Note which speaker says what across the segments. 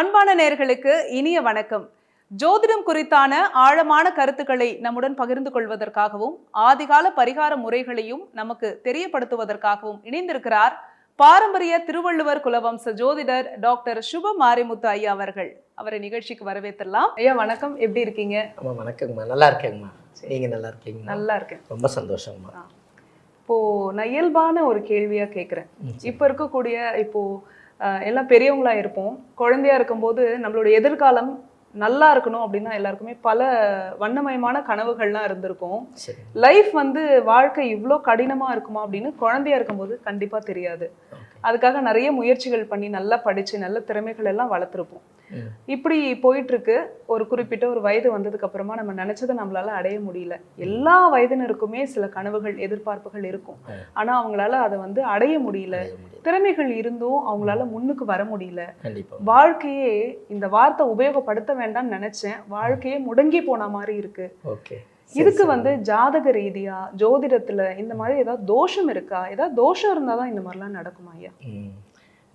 Speaker 1: அன்பான நேர்களுக்கு இனிய வணக்கம். ஜோதிடம் குறித்தான ஆழமான கருத்துக்களை நம்முடன் பகிர்ந்து கொள்வதற்காகவும் ஆதிகால பரிகார முறைகளையும் நமக்கு தெரியப்படுத்துவதற்காகவும் இணைந்திருக்கிறார் பாரம்பரிய திருவள்ளுவர் குலவம்ச ஜோதிடர் டாக்டர் சுப மாரிமுத்து ஐயா அவர்கள். அவரை நிகழ்ச்சிக்கு வரவேற்றலாம் ஐயா வணக்கம். எப்படி இருக்கீங்க?
Speaker 2: அம்மா வணக்கங்கம்மா நல்லா இருக்கேங்கம்மா. நீங்கள் நல்லா இருக்கீங்களா?
Speaker 1: நல்லா இருக்கேன்.
Speaker 2: ரொம்ப சந்தோஷங்கம்மா
Speaker 1: இப்போ நான் இயல்பான ஒரு கேள்வியா கேட்குறேன். இப்போ இருக்கக்கூடிய இப்போ எல்லாம் பெரியவங்களா இருப்போம். குழந்தையா இருக்கும்போது நம்மளோட எதிர்காலம் நல்லா இருக்கணும் அப்படின்னா எல்லாருக்குமே பல வண்ணமயமான கனவுகள்லாம் இருந்திருக்கும். லைஃப் வந்து வாழ்க்கை இவ்வளோ கடினமா இருக்குமா அப்படின்னு குழந்தையா இருக்கும்போது கண்டிப்பா தெரியாது. அதுக்காக நிறைய முயற்சிகள் பண்ணி நல்லா படிச்சு நல்ல திறமைகள் எல்லாம் வளர்த்துருப்போம். இப்படி போயிட்டு இருக்கு ஒரு குறிப்பிட்ட ஒரு வயது வந்ததுக்கு அப்புறமா நம்ம நினைச்சதை நம்மளால அடைய முடியல. எல்லா வயதினருக்குமே சில கனவுகள் எதிர்பார்ப்புகள் இருக்கும்.
Speaker 2: ஆ.
Speaker 1: ஆனா அவங்களால அதை வந்து அடைய முடியல. திறமைகள் இருந்தும் அவங்களால முன்னுக்கு வர முடியல. வாழ்க்கையே இந்த வார்த்தை உபயோகப்படுத்த வேண்டாம்னு நினைச்சேன். வாழ்க்கையே முடங்கி போன மாதிரி இருக்கு.
Speaker 2: ஓகே.
Speaker 1: இதுக்கு வந்து ஜாதக ரீதியா ஜோதிடத்துல இந்த மாதிரி ஏதாவது தோஷம் இருக்கா? ஏதாவது தோஷம் இருந்தாதான் இந்த மாதிரிலாம் நடக்குமா ஐயா?
Speaker 2: ம்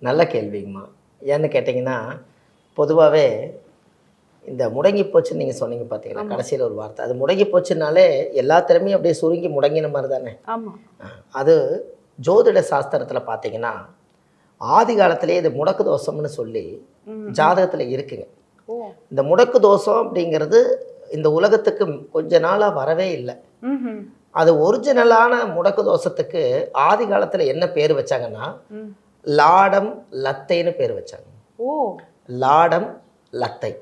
Speaker 2: நல்ல கேள்விங்கம்மா. ஏன்னு கேட்டிங்கன்னா பொதுவாகவே இந்த முடங்கி போச்சுன்னு நீங்கள் சொன்னீங்க பார்த்தீங்களா. கடைசியில் ஒரு வார்த்தை. அது முடங்கி போச்சுனாலே எல்லா திறமையும் அப்படியே சுருங்கி முடங்கின மாதிரி தானே? அது ஜோதிட சாஸ்திரத்தில் பார்த்தீங்கன்னா ஆதி காலத்திலேயே இது முடக்கு தோஷம்னு சொல்லி. ஜாதகத்தில் இருக்குங்க. இந்த முடக்கு தோஷம் அப்படிங்கிறது இந்த உலகத்துக்கு கொஞ்ச நாளாக வரவே இல்லை. அது ஒரிஜினலான முடக்கு தோஷத்துக்கு ஆதி காலத்தில் என்ன பேர் வச்சாங்கன்னா. லாடம் லத்தைன்னு பேர் வச்சாங்க.
Speaker 1: ஓ.
Speaker 2: லாடம் லத்தை.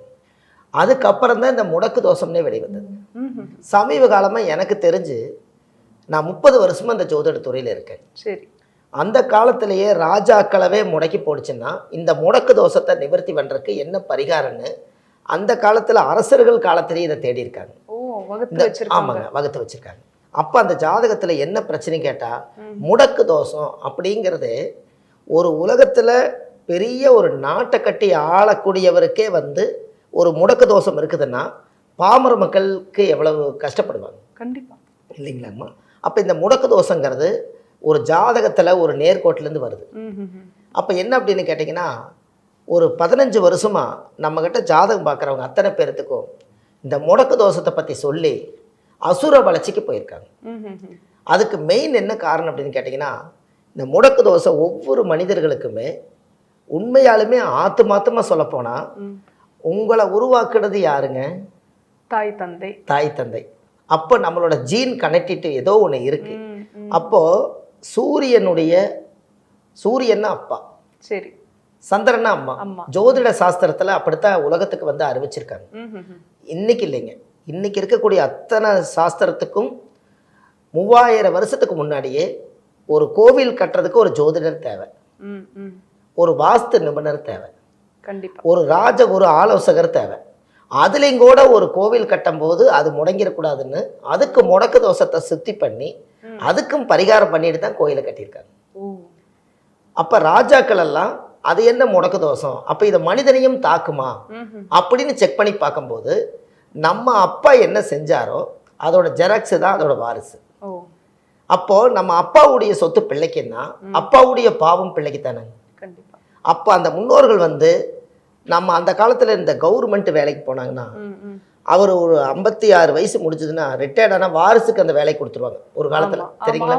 Speaker 2: அதுக்கப்புறம் தான் இந்த முடக்கு தோஷம்னே வெளிவந்தது. சமீப காலமாக எனக்கு தெரிஞ்சு நான் முப்பது வருஷமா இந்த ஜோதிட துறையில் இருக்கேன்.
Speaker 1: சரி.
Speaker 2: அந்த காலத்திலேயே ராஜாக்களவே முடக்கி போடுச்சுன்னா இந்த முடக்கு தோஷத்தை நிவர்த்தி பண்ணுறதுக்கு என்ன பரிகாரம்னு அந்த காலத்தில் அரசர்கள் காலத்திலேயே இதை தேடி இருக்காங்க.
Speaker 1: ஓ வகுத்து
Speaker 2: இந்த
Speaker 1: வச்சிருக்காங்க.
Speaker 2: ஆமாங்க வகுத்து வச்சிருக்காங்க. அப்போ அந்த ஜாதகத்தில் என்ன பிரச்சனை கேட்டால். முடக்கு தோஷம் அப்படிங்கிறது ஒரு உலகத்தில் பெரிய ஒரு நாட்டை கட்டி ஆளக்கூடியவருக்கே வந்து ஒரு முடக்கு தோஷம் இருக்குதுன்னா பாமர மக்களுக்கு எவ்வளவு கஷ்டப்படுவாங்க?
Speaker 1: கண்டிப்பா.
Speaker 2: இல்லைங்களாம்மா அப்போ இந்த முடக்கு தோஷங்கிறது ஒரு ஜாதகத்தில் ஒரு நேர்கோட்டிலேருந்து வருது. அப்போ என்ன அப்படின்னு கேட்டிங்கன்னா ஒரு பதினஞ்சு வருஷமாக நம்மக்கிட்ட ஜாதகம் பார்க்குறவங்க அத்தனை பேர்த்துக்கும் இந்த முடக்கு தோஷத்தை பற்றி சொல்லி அசுர வளர்ச்சிக்கு போயிருக்காங்க. அதுக்கு மெயின் என்ன காரணம் அப்படின்னு கேட்டிங்கன்னா இந்த முடக்கு தோசை ஒவ்வொரு மனிதர்களுக்குமே உண்மையாலுமே ஆத்துமாத்தமாக சொல்லப்போனால்
Speaker 1: ம்.
Speaker 2: உங்களை உருவாக்குறது யாருங்க
Speaker 1: தாய் தந்தை
Speaker 2: தாய் தந்தை அப்போ நம்மளோட ஜீன் கனெக்டிவிட்டி ஏதோ ஒன்று இருக்குது. அப்போது சூரியனுடைய சூரியன்னா அப்பா
Speaker 1: சரி
Speaker 2: சந்திரனா அம்மா. ஜோதிட சாஸ்திரத்தில் அப்படித்தான் உலகத்துக்கு வந்து அறிவிச்சிருக்காங்க. இன்னைக்கு இல்லைங்க. இன்னைக்கு இருக்கக்கூடிய அத்தனை சாஸ்திரத்துக்கும் மூவாயிரம் வருஷத்துக்கு முன்னாடியே ஒரு கோவில் கட்டுறதுக்கு ஒரு ஜோதிடர் தேவை. ஒரு வாஸ்து நிபுணர் தேவை.
Speaker 1: கண்டிப்பா.
Speaker 2: ஒரு ராஜ ஒரு ஆலோசகர் தேவை. அதுலேயும் கூட ஒரு கோவில் கட்டும்போது அது முடங்கிடக்கூடாதுன்னு அதுக்கு முடக்கு தோஷத்தை சுத்தி பண்ணி. அதுக்கும் பரிகாரம் பண்ணிட்டு தான் கோயிலை கட்டியிருக்காங்க. அப்போ ராஜாக்கள் எல்லாம் அது என்ன முடக்கு தோஷம்? அப்போ இது மனிதனையும் தாக்குமா. அப்படின்னு செக் பண்ணி பார்க்கும்போது நம்ம அப்பா என்ன செஞ்சாரோ அதோட ஜெராக்ஸ் தான் அதோட வாரிசு.
Speaker 1: ஓ.
Speaker 2: அப்போ நம்ம அப்பாவுடைய சொத்து பிள்ளைக்குன்னா அப்பாவுடைய பாவம் பிள்ளைக்கு தானே? அப்போ அந்த முன்னோர்கள் வந்து நம்ம அந்த காலத்தில் இந்த கவர்மெண்ட் வேலைக்கு போனாங்கன்னா. அவர் ஒரு ஐம்பத்தி ஆறு வயசு முடிஞ்சதுன்னா ரிட்டையர்ட் ஆனால் வாரிசுக்கு அந்த வேலையை கொடுத்துருவாங்க ஒரு காலத்தில். தெரியுங்களா?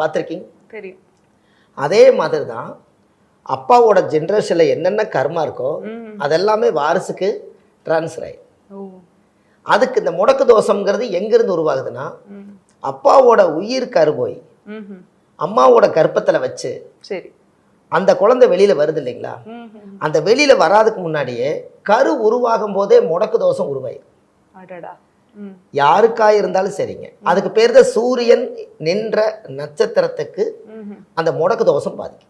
Speaker 2: பார்த்துருக்கீங்க?
Speaker 1: தெரியும்.
Speaker 2: அதே மாதிரி தான் அப்பாவோட ஜென்ரேஷனில் என்னென்ன கர்மா இருக்கோ. அதெல்லாமே வாரிசுக்கு ட்ரான்ஸ்ஃபர் ஆகி அதுக்கு இந்த முடக்கு தோஷம்ங்கிறது எங்கேருந்து உருவாகுதுன்னா. அப்பாவோட உயிர் கருபோய். அம்மாவோட கர்ப்பத்தில் வச்சு
Speaker 1: சரி
Speaker 2: அந்த குழந்தை வெளியில் வருது இல்லைங்களா. அந்த வெளியில் வராதுக்கு முன்னாடியே கரு உருவாகும் போதே முடக்கு தோஷம்
Speaker 1: ம்
Speaker 2: யாருக்கா இருந்தாலும் சரிங்க அதுக்கு பேர் தான் சூரியன் நின்ற நட்சத்திரத்துக்கு. அந்த முடக்கு தோஷம் பாதிக்கும்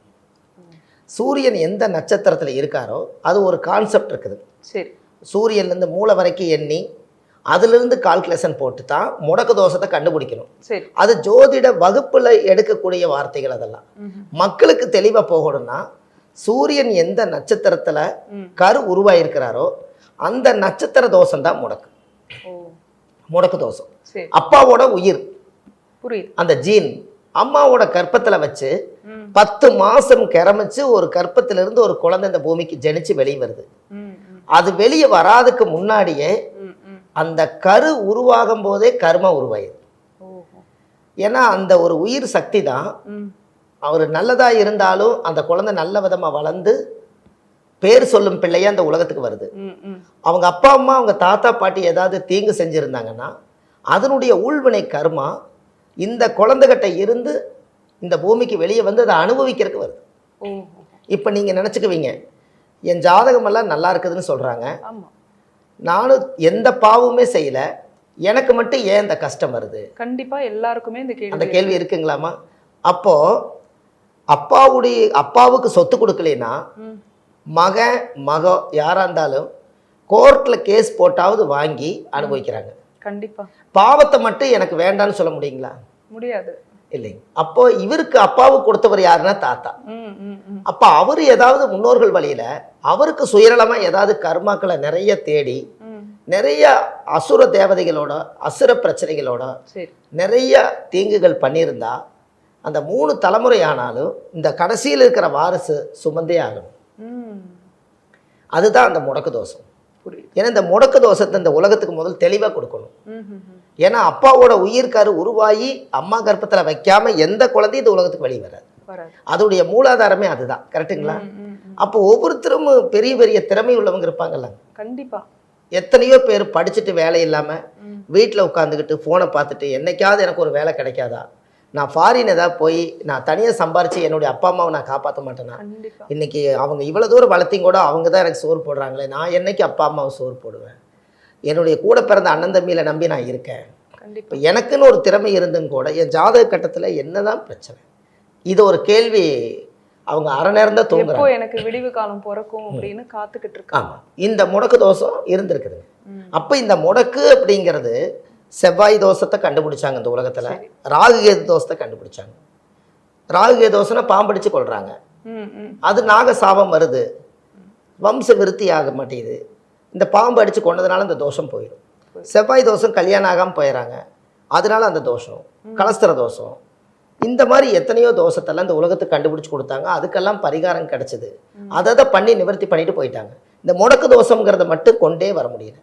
Speaker 2: சூரியன் எந்த நட்சத்திரத்தில் இருக்காரோ அது ஒரு கான்செப்ட் இருக்குது.
Speaker 1: சரி.
Speaker 2: சூரியன்லேருந்து மூளை வரைக்கும் எண்ணி அதிலிருந்து கால்குலேஷன் போட்டு தான் முடக்கு தோஷத்தை கண்டுபிடிக்கணும்.
Speaker 1: சரி.
Speaker 2: அது ஜோதிட வகுப்பில் எடுக்கக்கூடிய வார்த்தைகள் அதெல்லாம். மக்களுக்கு தெளிவாக போகணும்னா சூரியன் எந்த நட்சத்திரத்தில். கரு உருவாயிருக்கிறாரோ அந்த நட்சத்திர தோஷம் தான் முடக்கு. முடக்கு தோஷம். அப்பாவோட உயிர்.
Speaker 1: புரியுது.
Speaker 2: அந்த ஜீன் அம்மாவோட கற்பத்துல வச்சு பத்து மாசம் கிரமிச்சு ஒரு கற்பத்திலிருந்து ஒரு குழந்தை இந்த பூமிக்கு ஜெனிச்சு வெளியே வருது. அது வெளியே வராதுக்கு முன்னாடியே அந்த கரு உருவாகும் போதே கர்மம் உருவாயிரு. ஏன்னா அந்த ஒரு உயிர் சக்தி தான். அவர் நல்லதா இருந்தாலும் அந்த குழந்தை நல்ல விதமா வளர்ந்து பேர் சொல்லும் பிள்ளையே அந்த உலகத்துக்கு வருது. அவங்க அப்பா அம்மா அவங்க தாத்தா பாட்டி ஏதாவது தீங்கு செஞ்சுருந்தாங்கன்னா அதனுடைய ஊழ்வினை கர்மா இந்த குழந்தைகிட்ட இருந்து இந்த பூமிக்கு வெளியே வந்து அதை அனுபவிக்கிறதுக்கு வருது. இப்போ நீங்கள் நினச்சிக்குவீங்க என் ஜாதகமெல்லாம் நல்லா இருக்குதுன்னு சொல்கிறாங்க நானும் எந்த பாவமுமே செய்யலை. எனக்கு மட்டும் ஏன் இந்த கஷ்டம் வருது?
Speaker 1: கண்டிப்பா எல்லாருக்குமே இந்த
Speaker 2: அந்த
Speaker 1: கேள்வி
Speaker 2: கேள்வி இருக்குங்களாமா? அப்போ அப்பாவுடைய அப்பாவுக்கு சொத்து கொடுக்கலைன்னா
Speaker 1: ம்,
Speaker 2: மகன் மக யாரா இருந்தாலும் கோர்ட்ல கேஸ் போட்டாவது வாங்கி அனுபவிக்கிறாங்க.
Speaker 1: கண்டிப்பா.
Speaker 2: பாவத்தை மட்டும் எனக்கு வேண்டாம்னு சொல்ல முடியுங்களா?
Speaker 1: முடியாது.
Speaker 2: இல்லைங்க அப்போ இவருக்கு அப்பாவுக்கு கொடுத்தவர் யாருன்னா தாத்தா. அப்போ அவர் ஏதாவது முன்னோர்கள் வழியில அவருக்கு சுயநலமா ஏதாவது கர்மாக்களை நிறைய தேடி நிறைய அசுர தேவதைகளோட அசுர பிரச்சனைகளோட நிறைய தீங்குகள் பண்ணியிருந்தா அந்த மூணு தலைமுறை ஆனாலும் இந்த கடைசியில் இருக்கிற வாரிசு சுமந்தே ஆகணும். அதுதான் அந்த முடக்கு தோஷம். ஏன்னா இந்த முடக்கு தோஷத்தை இந்த உலகத்துக்கு முதல் தெளிவாக கொடுக்கணும். ஏன்னா அப்பாவோட உயிர்கரு உருவாகி அம்மா கர்ப்பத்தில் வைக்காம எந்த குழந்தையும் இந்த உலகத்துக்கு வெளியே வராது. அதோடைய மூலாதாரமே அதுதான்.
Speaker 1: ம்.
Speaker 2: அப்போ ஒவ்வொருத்தரும் பெரிய பெரிய திறமை உள்ளவங்க இருப்பாங்கல்ல.
Speaker 1: கண்டிப்பா.
Speaker 2: எத்தனையோ பேர் படிச்சுட்டு வேலை இல்லாமல் வீட்டில் உட்காந்துக்கிட்டு ஃபோனை பார்த்துட்டு என்னைக்காவது எனக்கு ஒரு வேலை கிடைக்காதா? நான் ஃபாரின் ஏதாவது போய் நான் தனியாக சம்பாரித்து என்னுடைய அப்பா அம்மாவை நான் காப்பாற்ற மாட்டேனா?
Speaker 1: கண்டிப்பா.
Speaker 2: இன்னைக்கு அவங்க இவ்வளோ தூரம் வளர்த்தியும் கூட அவங்க தான் எனக்கு சோறு போடுறாங்களே நான் என்னைக்கு அப்பா அம்மாவை சோறு போடுவேன்? என்னுடைய கூட பிறந்த அண்ணன் தம்பியில நம்பி நான் இருக்கேன்.
Speaker 1: கண்டிப்பா.
Speaker 2: இப்போ எனக்குன்னு ஒரு திறமை இருந்தும் கூட என் ஜாதக கட்டத்தில் என்னதான் பிரச்சனை? இது ஒரு கேள்வி அவங்க அரை நேரம் தான் தூங்குறாங்க.
Speaker 1: எனக்கு விடிவு காலம் பிறக்கும் அப்படின்னு காத்துக்கிட்டு இருக்காங்க
Speaker 2: ஆமாம் இந்த முடக்கு தோஷம் இருந்திருக்குதுங்க.
Speaker 1: ம்,
Speaker 2: அப்போ இந்த முடக்கு அப்படிங்கிறது செவ்வாய் தோஷத்தை கண்டுபிடிச்சாங்க இந்த உலகத்தில். ராகுகேது தோஷத்தை கண்டுபிடிச்சாங்க. ராகுகேது தோஷம்னா பாம்படிச்சு
Speaker 1: ம்.
Speaker 2: அது நாக சாபம் வருது. வம்ச விருத்தி ஆக மாட்டேங்குது. இந்த பாம்பு அடித்து கொண்டதுனால அந்த தோஷம் போயிடும் செவ்வாய் தோஷம் கல்யாணம் ஆகாமல் போயிடறாங்க அதனால அந்த தோஷம். கலஸ்தர தோஷம். இந்த மாதிரி எத்தனையோ தோஷத்தெல்லாம் இந்த உலகத்துக்கு கண்டுபிடிச்சு கொடுத்தாங்க. அதுக்கெல்லாம் பரிகாரம் கிடைச்சது. அதை அதை பண்ணி நிவர்த்தி பண்ணிட்டு போயிட்டாங்க. இந்த முடக்கு தோஷங்கிறத மட்டும் கொண்டே வர முடியல.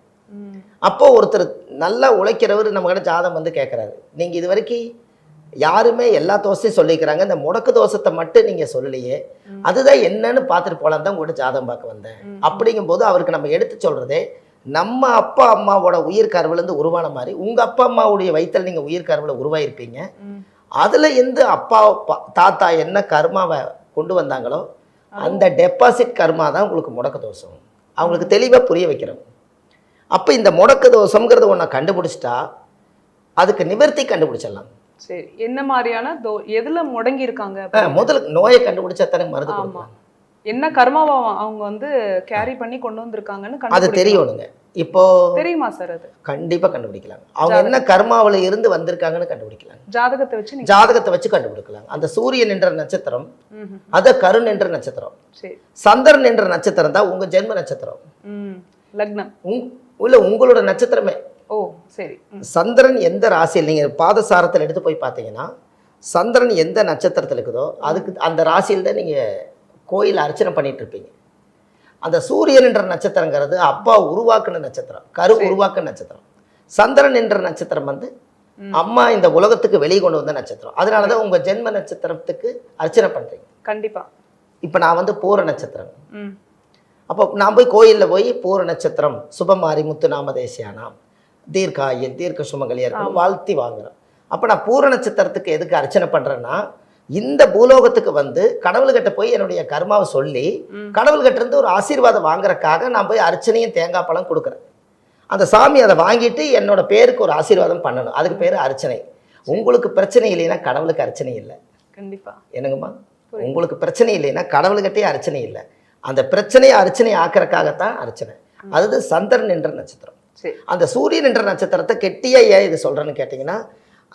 Speaker 2: அப்போ ஒருத்தர் நல்லா உழைக்கிறவர் நம்மகிட்ட ஜாதகம் வந்து கேட்குறாரு நீங்கள் இது வரைக்கும் யாருமே எல்லா தோசையும் சொல்லிக்கிறாங்க. இந்த முடக்கு தோசத்தை மட்டும் நீங்கள் சொல்லலையே. அதுதான் என்னன்னு பார்த்துட்டு போலாம் தான் உங்கள்கிட்ட ஜாதகம் பார்க்க வந்தேன். அப்படிங்கும்போது அவருக்கு நம்ம எடுத்து சொல்கிறதே நம்ம அப்பா அம்மாவோட உயிர் கருவிலேருந்து உருவான மாதிரி உங்கள் அப்பா அம்மாவுடைய வயிற்றில் நீங்கள் உயிர் கருவில் உருவாயிருப்பீங்க. அதில் இருந்து அப்பா பா- தாத்தா என்ன கர்மாவை கொண்டு வந்தாங்களோ அந்த டெபாசிட் கர்மா தான் உங்களுக்கு முடக்க தோஷம் அவங்களுக்கு தெளிவாக புரிய வைக்கிறோம். அப்போ இந்த முடக்க தோஷங்கிறத ஒன்றை கண்டுபிடிச்சிட்டா அதுக்கு நிவர்த்தி கண்டுபிடிச்சிடலாம்.
Speaker 1: சரி என்ன மாதிரியான தோ எதுல முடங்கி இருக்காங்க
Speaker 2: முதல்ல நோயை கண்டுபிடிச்சா தானே மருந்து கொடுக்கலாம்
Speaker 1: என்ன கர்மாவை அவ- அவங்க வந்து கேரி பண்ணி கொண்டு வந்திருக்காங்கன்னு
Speaker 2: அது. தெரியணுங்க இப்போ
Speaker 1: தெரியுமா சார் அது?
Speaker 2: கண்டிப்பாக கண்டுபிடிக்கலாம். அவங்க என்ன கர்மாவில் இருந்து வந்திருக்காங்கன்னு கண்டுபிடிக்கலாம்.
Speaker 1: ஜாதகத்தை வச்சு
Speaker 2: ஜாதகத்தை வச்சு கண்டுபிடிக்கலாம். அந்த சூரியன் என்ற நட்சத்திரம். அத கருண் என்ற நட்சத்திரம்.
Speaker 1: சரி.
Speaker 2: சந்திரன் என்ற நட்சத்திரம் தான் உங்க ஜென்ம நட்சத்திரம்.
Speaker 1: லக்னம்.
Speaker 2: இல்ல உங்களோட நட்சத்திரமே.
Speaker 1: ஓ சரி.
Speaker 2: சந்திரன் எந்த ராசியில் நீங்கள் பாதசாரத்தில் எடுத்து போய் பார்த்தீங்கன்னா சந்திரன் எந்த நட்சத்திரத்தில் இருக்குதோ அதுக்கு அந்த ராசியில் தான் நீங்கள் கோயில் அர்ச்சனை பண்ணிட்டு இருப்பீங்க. அந்த சூரியன் என்ற நட்சத்திரங்கிறது அப்பா உருவாக்குன நட்சத்திரம் கரு உருவாக்குன நட்சத்திரம். சந்திரன் என்ற நட்சத்திரம் வந்து. அம்மா இந்த உலகத்துக்கு வெளியே கொண்டு வந்த நட்சத்திரம். அதனால தான் உங்கள் ஜென்ம நட்சத்திரத்துக்கு அர்ச்சனை பண்ணுறீங்க
Speaker 1: கண்டிப்பா.
Speaker 2: இப்போ நான் வந்து பூர நட்சத்திரம். அப்போ நான் போய் கோயிலில் போய் பூர நட்சத்திரம் சுபமாரி முத்து நாமதேசியானாம். தீர்க்காயில் தீர்க்க சுமங்கலியா இருக்கணும் வாழ்த்தி வாங்குறேன் அப்போ நான் பூர நட்சத்திரத்துக்கு எதுக்கு அர்ச்சனை பண்ணுறேன்னா இந்த பூலோகத்துக்கு வந்து கடவுள்கிட்ட போய் என்னுடைய கர்மாவை சொல்லி. கடவுள்கிட்ட இருந்து ஒரு ஆசீர்வாதம் வாங்குறதுக்காக நான் போய் அர்ச்சனையும் தேங்காய் பழம் கொடுக்குறேன். அந்த சாமி அதை வாங்கிட்டு என்னோட பேருக்கு ஒரு ஆசீர்வாதம் பண்ணணும். அதுக்கு பேர் அர்ச்சனை. உங்களுக்கு பிரச்சனை இல்லைன்னா கடவுளுக்கு அர்ச்சனை இல்லை.
Speaker 1: கண்டிப்பா.
Speaker 2: என்னங்கம்மா? உங்களுக்கு பிரச்சனை இல்லைன்னா கடவுள்கிட்டே அர்ச்சனை இல்லை. அந்த பிரச்சனையை அர்ச்சனை ஆக்கிறதுக்காகத்தான் அர்ச்சனை. அது சந்திரன் என்ற நட்சத்திரம். அந்த சூரியன் என்ற நட்சத்திரத்தை கெட்டியா ஏன் இது சொல்றேன்னு கேட்டிங்கன்னா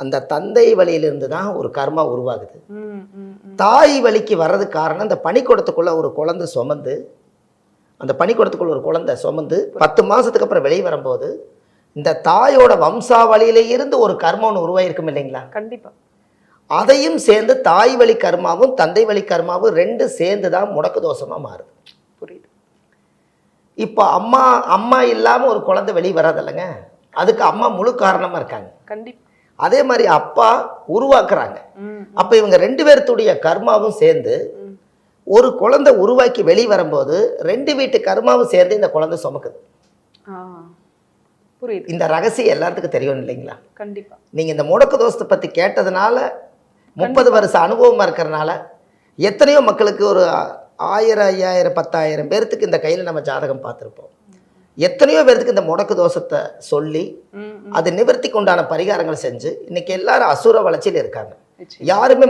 Speaker 2: அந்த தந்தை வழியிலிருந்து தான் ஒரு கர்மா உருவாகுது. தாய் வழிக்கு வர்றதுக்கு காரணம் அந்த பனிக்கூடத்துக்குள்ள ஒரு குழந்தை சுமந்து அந்த பனிக்கூடத்துக்குள்ள ஒரு குழந்தை சுமந்து பத்து மாசத்துக்கு அப்புறம் வெளியே வரும்போது இந்த தாயோட வம்சாவளியில இருந்து ஒரு கர்மம் ஒன்று உருவாயிருக்கும் இல்லைங்களா?
Speaker 1: கண்டிப்பா.
Speaker 2: அதையும் சேர்ந்து தாய் வழி கர்மாவும் தந்தை வழி கர்மாவும் ரெண்டு சேர்ந்து தான் முடக்கு தோஷமா மாறுது.
Speaker 1: புரியுது?
Speaker 2: இப்போ அம்மா அம்மா இல்லாமல் ஒரு குழந்தை வெளியே வராதில்லைங்க? அதுக்கு அம்மா முழு காரணமாக இருக்காங்க.
Speaker 1: கண்டிப்பா
Speaker 2: அதே மாதிரி அப்பா உருவாக்குறாங்க. அப்போ இவங்க ரெண்டு பேர்த்துடைய கர்மாவும் சேர்ந்து. ஒரு குழந்தை உருவாக்கி வெளியே வரும்போது ரெண்டு வீட்டு கர்மாவும் சேர்ந்து இந்த குழந்தை சுமக்குது.
Speaker 1: புரியுது.
Speaker 2: இந்த ரகசியம் எல்லாத்துக்கும் தெரியும் இல்லைங்களா?
Speaker 1: கண்டிப்பா.
Speaker 2: நீங்கள் இந்த முடக்கு தோஷத்தை பற்றி கேட்டதுனால முப்பது வருஷம் அனுபவமாக இருக்கிறனால எத்தனையோ மக்களுக்கு ஒரு ஆயிரம் ஐயாயிரம் பத்தாயிரம் பேர்த்துக்கு இந்த கையில் நம்ம ஜாதகம் பார்த்துருப்போம் எத்தனையோ பேர்த்துக்கு இந்த முடக்கு தோஷத்தை சொல்லி. அது நிவர்த்திக்கு உண்டான பரிகாரங்கள் செஞ்சு இன்னைக்கு எல்லாரும் அசுர வளர்ச்சியில் இருக்காங்க. யாருமே